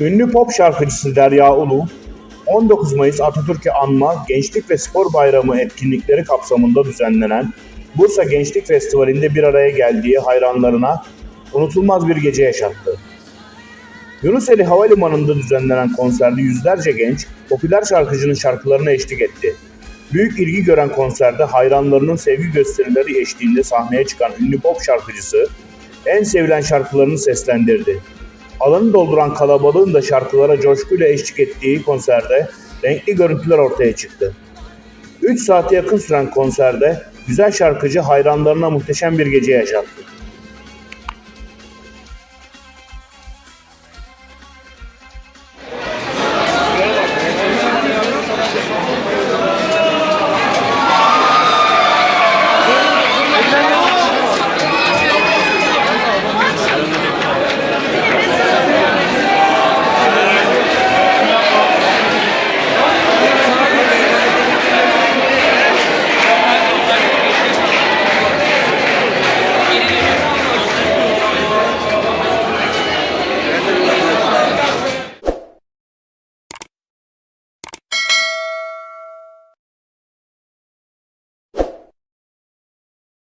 Ünlü pop şarkıcısı Derya Ulu, 19 Mayıs Atatürk'ü anma Gençlik ve Spor Bayramı etkinlikleri kapsamında düzenlenen Bursa Gençlik Festivali'nde bir araya geldiği hayranlarına unutulmaz bir gece yaşattı. Yunuseli Havalimanı'nda düzenlenen konserde yüzlerce genç popüler şarkıcının şarkılarına eşlik etti. Büyük ilgi gören konserde hayranlarının sevgi gösterileri eşliğinde sahneye çıkan ünlü pop şarkıcısı en sevilen şarkılarını seslendirdi. Alanı dolduran kalabalığın da şarkılara coşkuyla eşlik ettiği konserde renkli görüntüler ortaya çıktı. 3 saate yakın süren konserde güzel şarkıcı hayranlarına muhteşem bir gece yaşattı.